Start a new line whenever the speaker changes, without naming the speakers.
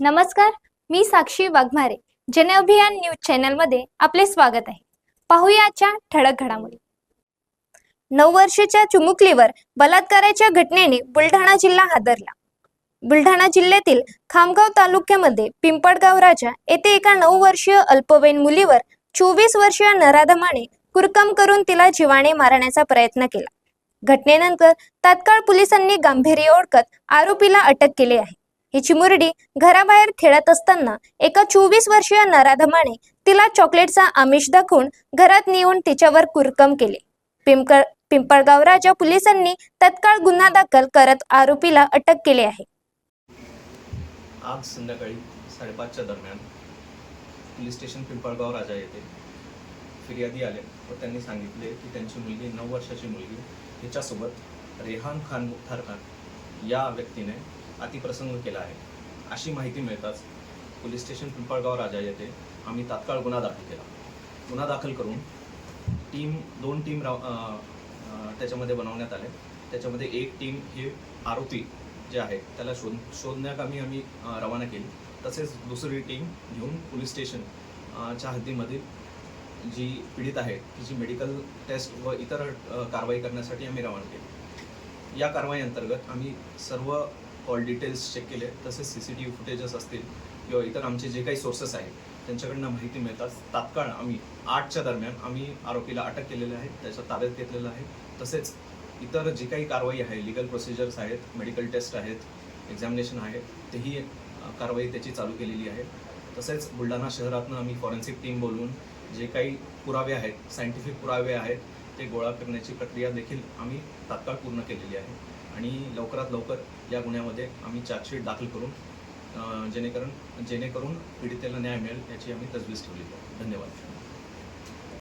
नमस्कार मी साक्षी वाघमारे. जन अभियान न्यूज चॅनलमध्ये आपले स्वागत आहे. पाहूया आजच्या ठळक घडामोडी. नऊ वर्षाच्या चुमुकलीवर बलात्काराच्या घटनेने बुलढाणा जिल्हा हादरला. बुलढाणा जिल्ह्यातील खामगाव तालुक्यामध्ये पिंपळगाव राजा येथे एका नऊ वर्षीय अल्पवयीन मुलीवर चोवीस वर्षीय नराधमाने कुरकम करून तिला जीवाने मारण्याचा प्रयत्न केला. घटनेनंतर तात्काळ पोलिसांनी गांभीर्य ओळखत आरोपीला अटक केली आहे. ही चिमुरडी घराबाहेर खेळत असताना एका चोवीस वर्षीय नराधमाने तिला चॉकलेटचा आमिष दाखवून घरात नेऊन तिच्यावर कुरकम केले. पिंपळ पिंपळगाव राजा पोलिसांनी तत्काळ गुन्हा दाखल करत आरोपीला अटक केली आहे.
आज संध्याकाळी साडेपाचच्या दरम्यान पोलीस स्टेशन पिंपळगाव राजा येथे फिर्यादी आले व त्यांनी सांगितले की त्यांची मुलगी नऊ वर्षाची मुलगी हिच्यासोबत रेहान खान मुख्तार खान या व्यक्तीने अतिप्रसंग केला आहे. अशी माहिती मिळताच पोलीस स्टेशन पिंपळगाव राजा येथे आम्ही तात्काळ गुन्हा दाखल केला. गुन्हा दाखल करून टीम दोन टीम राव त्याच्यामध्ये बनवण्यात आले. त्याच्यामध्ये एक टीम हे आरोपी जे आहे त्याला शोध शोधण्याकामी आम्ही रवाना केली. तसेच दुसरी टीम घेऊन पोलीस स्टेशन च्या हद्दीमधील जी पीडित आहे तिची मेडिकल टेस्ट व इतर कारवाई करण्यासाठी आम्ही रवाना केली. या कारवाई अंतर्गत आम्ही सर्व कॉल डिटेल्स चेक केले तसेच C C T V footages असतील किंवा इतर आमचे जे काही सोर्सेस आहेत त्यांच्याकडनं माहिती मिळतात. तात्काळ आम्ही आठच्या दरम्यान आम्ही आरोपीला अटक केलेली आहे त्याच्या ताब्यात घेतलेलं आहे. तसेच इतर जी काही कारवाई आहे लिगल प्रोसिजर्स आहेत मेडिकल टेस्ट आहेत एक्झामिनेशन आहे तेही कारवाई त्याची चालू केलेली आहे. तसेच बुलढाणा शहरातनं आम्ही फॉरेन्सिक टीम बोलवून जे काही पुरावे आहेत सायंटिफिक पुरावे आहेत ते गोळा करण्याची प्रक्रिया देखील आम्ही तात्काळ पूर्ण केलेली आहे. आणि लवकरात लवकर या गुन्ह्यामध्ये आम्ही चार्जशीट दाखल करून जेणेकरून जेणेकरून पीडितेला न्याय मिळेल याची आम्ही तजवीज ठेवली आहे. धन्यवाद.